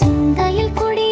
சிந்தையில் கொடி